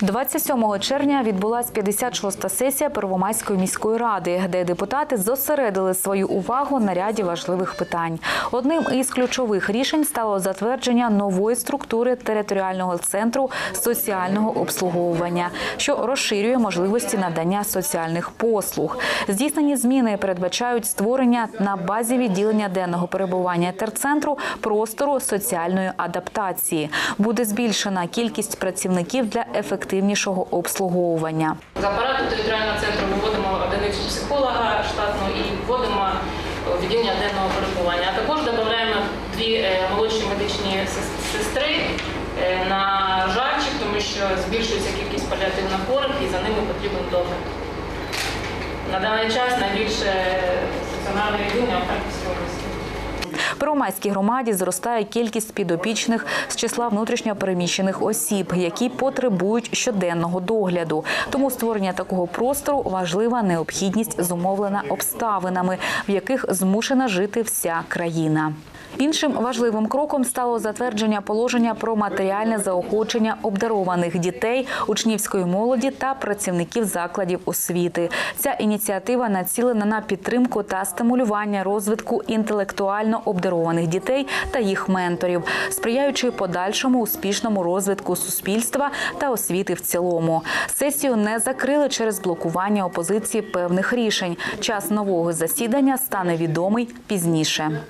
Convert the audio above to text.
27 червня відбулась 56-та сесія Первомайської міської ради, де депутати зосередили свою увагу на ряді важливих питань. Одним із ключових рішень стало затвердження нової структури територіального центру соціального обслуговування, що розширює можливості надання соціальних послуг. Здійснені зміни передбачають створення на базі відділення денного перебування терцентру простору соціальної адаптації. Буде збільшена кількість працівників для ефективнішого обслуговування. З апарату територіального центру виводимо одиницю психолога штатну і вводимо відділення денного перебування. А також додаємо дві е, молодші медичні сестри е, на жарчик, тому що збільшується кількість паліативних хворих і за ними потрібен догляд. На даний час найбільше стаціонарне відділення в Первомайській громаді зростає кількість підопічних з числа внутрішньопереміщених осіб, які потребують щоденного догляду. Тому створення такого простору важлива необхідність зумовлена обставинами, в яких змушена жити вся країна. Іншим важливим кроком стало затвердження положення про матеріальне заохочення обдарованих дітей, учнівської молоді та працівників закладів освіти. Ця ініціатива націлена на підтримку та стимулювання розвитку інтелектуально обдарованих дітей та їх менторів, сприяючи подальшому успішному розвитку суспільства та освіти в цілому. Сесію не закрили через блокування опозиції певних рішень. Час нового засідання стане відомий пізніше.